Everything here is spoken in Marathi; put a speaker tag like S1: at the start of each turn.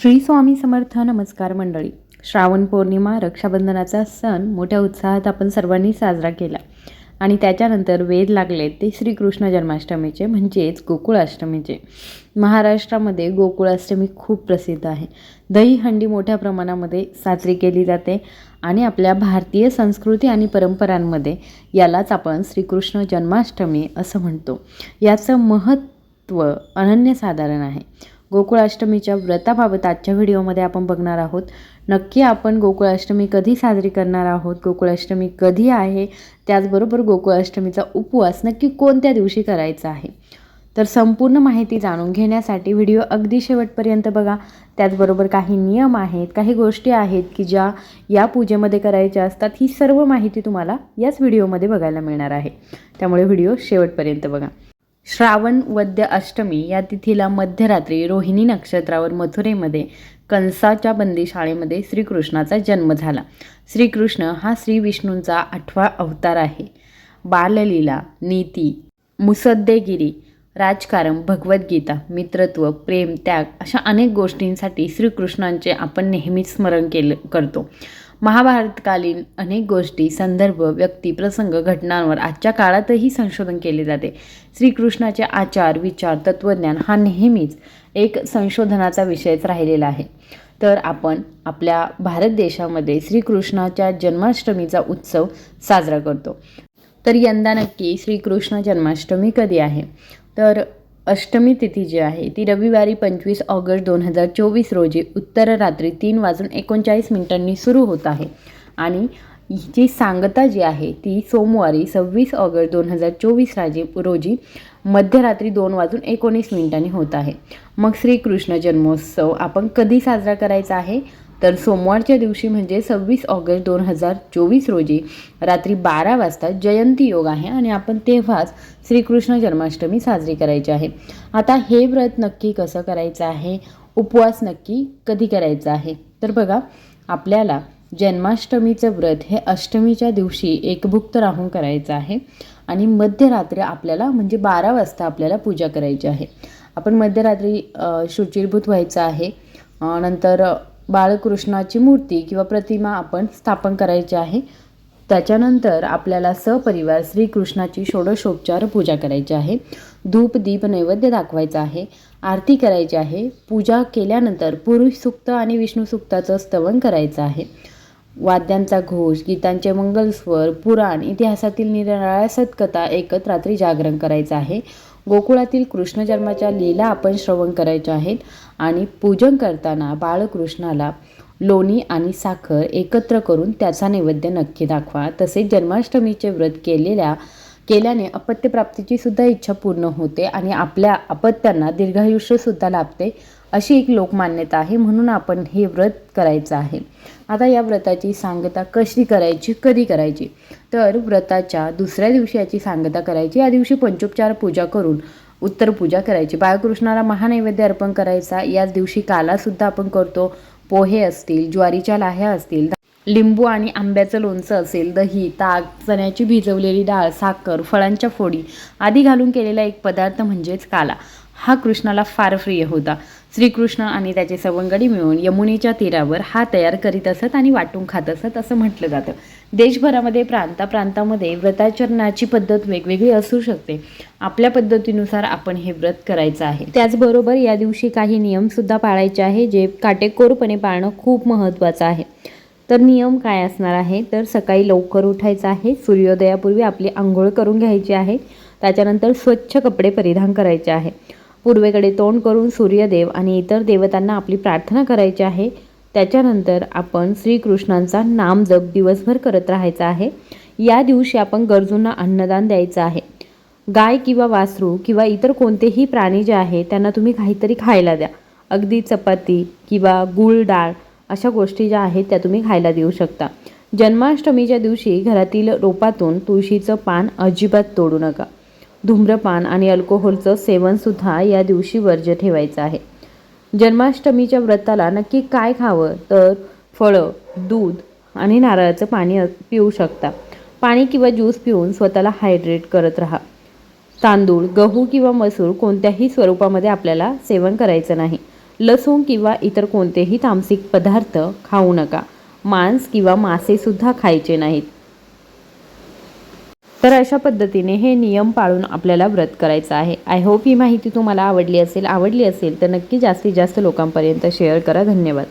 S1: श्री स्वामी समर्थ नमस्कार मंडळी. श्रावण पौर्णिमा रक्षाबंधनाचा सण मोठ्या उत्साहात आपण सर्वांनी साजरा केला. आणि त्याच्यानंतर वेध लागले ते श्रीकृष्ण जन्माष्टमीचे म्हणजेच गोकुळाष्टमीचे. महाराष्ट्रामध्ये गोकुळाष्टमी खूप प्रसिद्ध आहे. दहीहंडी मोठ्या प्रमाणामध्ये साजरी केली जाते आणि आपल्या भारतीय संस्कृती आणि परंपरांमध्ये यालाच आपण श्रीकृष्ण जन्माष्टमी असं म्हणतो. याचं महत्त्व अनन्यसाधारण आहे. गोकुळाष्टमीच्या व्रताबाबत आजच्या व्हिडिओमध्ये आपण बघणार आहोत. नक्की आपण गोकुळाष्टमी कधी साजरी करणार आहोत? गोकुळाष्टमी कधी आहे? त्याचबरोबर गोकुळाष्टमीचा उपवास नक्की कोणत्या दिवशी करायचा आहे? तर संपूर्ण माहिती जाणून घेण्यासाठी व्हिडिओ अगदी शेवटपर्यंत बघा. त्याचबरोबर काही नियम आहेत काही गोष्टी आहेत की ज्या या पूजेमध्ये करायच्या असतात ही सर्व माहिती तुम्हाला याच व्हिडिओमध्ये बघायला मिळणार आहे. त्यामुळे व्हिडिओ शेवटपर्यंत बघा. श्रावण वद्य अष्टमी या तिथीला मध्यरात्री रोहिणी नक्षत्रावर मथुरेमध्ये कंसाच्या बंदीशाळेमध्ये श्रीकृष्णाचा जन्म झाला. श्रीकृष्ण हा श्री विष्णूंचा आठवा अवतार आहे. बाललीला नीती मुसद्देगिरी राजकारण भगवद्गीता मित्रत्व प्रेम त्याग अशा अनेक गोष्टींसाठी श्रीकृष्णांचे आपण नेहमीच स्मरण केलं करतो. महाभारतकालीन अनेक गोष्टी संदर्भ व्यक्ती प्रसंग घटनांवर आजच्या काळातही संशोधन केले जाते. श्रीकृष्णाचे आचार विचार तत्त्वज्ञान हा नेहमीच एक संशोधनाचा विषयच राहिलेला आहे. तर आपण आपल्या भारत देशामध्ये श्रीकृष्णाच्या जन्माष्टमीचा उत्सव साजरा करतो. तर यंदा नक्की श्रीकृष्ण जन्माष्टमी कधी आहे? तर अष्टमी तिथी जी आहे ती रविवारी पंचवीस ऑगस्ट दोन हजार चोवीस रोजी उत्तर रात्री तीन वाजून एकोणचाळीस मिनिटांनी सुरू होत आहे. आणि जी सांगता जी आहे ती सोमवारी सव्वीस ऑगस्ट दोन हजार चोवीस राजी रोजी मध्यरात्री दोन वाजून एकोणीस मिनिटांनी होत आहे. मग श्रीकृष्ण जन्मोत्सव आपण कधी साजरा करायचा आहे? तर सोमवारच्या दिवशी म्हणजे सव्वीस ऑगस्ट दोन हजार चोवीस रोजी रात्री बारा वाजता जयंती योग आहे आणि आपण तेव्हाच श्रीकृष्ण जन्माष्टमी साजरी करायची आहे. आता हे व्रत नक्की कसं करायचं आहे? उपवास नक्की कधी करायचा आहे? तर बघा आपल्याला जन्माष्टमीचं व्रत हे अष्टमीच्या दिवशी एकभुक्त राहून करायचं आहे आणि मध्यरात्री आपल्याला म्हणजे बारा वाजता आपल्याला पूजा करायची आहे. आपण मध्यरात्री शुचिरभूत व्हायचं आहे. नंतर बाळकृष्णाची मूर्ती किंवा प्रतिमा आपण स्थापन करायची आहे. त्याच्यानंतर आपल्याला सपरिवार श्रीकृष्णाची षोडशोपचार पूजा करायची आहे. धूप दीप नैवेद्य दाखवायचा आहे. आरती करायची आहे. पूजा केल्यानंतर पुरुष सुक्त आणि विष्णू सुक्ताचं स्तवन करायचं आहे. वाद्यांचा घोष गीतांचे मंगलस्वर पुराण इतिहासातील निरनिराळ्या सत्कथा एकत्र रात्री जागरण करायचं आहे. गोकुळातील कृष्ण जन्माच्या लीला आपण श्रवण करायच्या आहेत आणि पूजन करताना बाळकृष्णाला लोणी आणि साखर एकत्र करून त्याचा नैवेद्य नक्की दाखवा. तसेच जन्माष्टमीचे व्रत केलेल्या केल्याने अपत्यप्राप्तीची सुद्धा इच्छा पूर्ण होते आणि आपल्या अपत्यांना दीर्घायुष्यसुद्धा लाभते अशी एक लोकमान्यता आहे. म्हणून आपण हे व्रत करायचं आहे. आता या व्रताची सांगता कशी करायची कधी करायची? तर व्रताच्या दुसऱ्या दिवशी याची सांगता करायची. या दिवशी पंचोपचार पूजा करून उत्तर पूजा करायची. बाळकृष्णाला महानैवेद्य अर्पण करायचा. याच दिवशी कालासुद्धा आपण करतो. पोहे असतील ज्वारीच्या लाह्या असतील लिंबू आणि आंब्याचं लोणचं असेल दही ताक चण्याची भिजवलेली डाळ साखर फळांच्या फोडी आदी घालून केलेला एक पदार्थ म्हणजेच काला. हा कृष्णाला फार प्रिय होता. श्रीकृष्ण आणि त्याचे सवंगडी मिळून यमुनेच्या तीरावर हा तयार करीत असत आणि वाटून खात असत असं म्हटलं जातं. देशभरामध्ये प्रांताप्रांतामध्ये व्रताचरणाची पद्धत वेगवेगळी असू शकते. आपल्या पद्धतीनुसार आपण हे व्रत करायचं आहे. त्याचबरोबर या दिवशी काही नियमसुद्धा पाळायचे आहे जे काटेकोरपणे पाळणं खूप महत्त्वाचं आहे. तर नियम काय असणार आहे? तर सकाळी लवकर उठायचं आहे. सूर्योदयापूर्वी आपली आंघोळ करून घ्यायची आहे. त्याच्यानंतर स्वच्छ कपडे परिधान करायचे आहे. पूर्वेकडे तोंड करून सूर्यदेव आणि इतर देवतांना आपली प्रार्थना करायची आहे. त्याच्यानंतर आपण श्रीकृष्णांचा नाम जप दिवसभर करत राहायचा आहे. या दिवशी आपण गरजूंना अन्नदान द्यायचं आहे. गाय किंवा वासरू किंवा इतर कोणतेही प्राणी जे आहे त्यांना तुम्ही काहीतरी खायला द्या. अगदी चपाती किंवा गुळ डाळ अशा गोष्टी ज्या आहेत त्या तुम्ही खायला देऊ शकता. जन्माष्टमीच्या दिवशी घरातील रोपातून तुळशीचं पान अजिबात तोडू नका. धूम्रपान आणि अल्कोहोलचं सेवनसुद्धा या दिवशी वर्ज्य ठेवायचं आहे. जन्माष्टमीच्या व्रताला नक्की काय खावं? तर फळं दूध आणि नारळाचं पाणी पिऊ शकता. पाणी किंवा ज्यूस पिऊन स्वतःला हायड्रेट करत राहा. तांदूळ गहू किंवा मसूर कोणत्याही स्वरूपामध्ये आपल्याला सेवन करायचं नाही. लसूण किंवा इतर कोणतेही तामसिक पदार्थ खाऊ नका. मांस किंवा मासेसुद्धा खायचे नाहीत. तर अशा पद्धतीने हे नियम पाळून आपल्याला व्रत करायचं आहे. आय होप ही माहिती तुम्हाला आवडली असेल. आवडली असेल तर नक्की जास्तीत जास्त लोकांपर्यंत शेअर करा. धन्यवाद.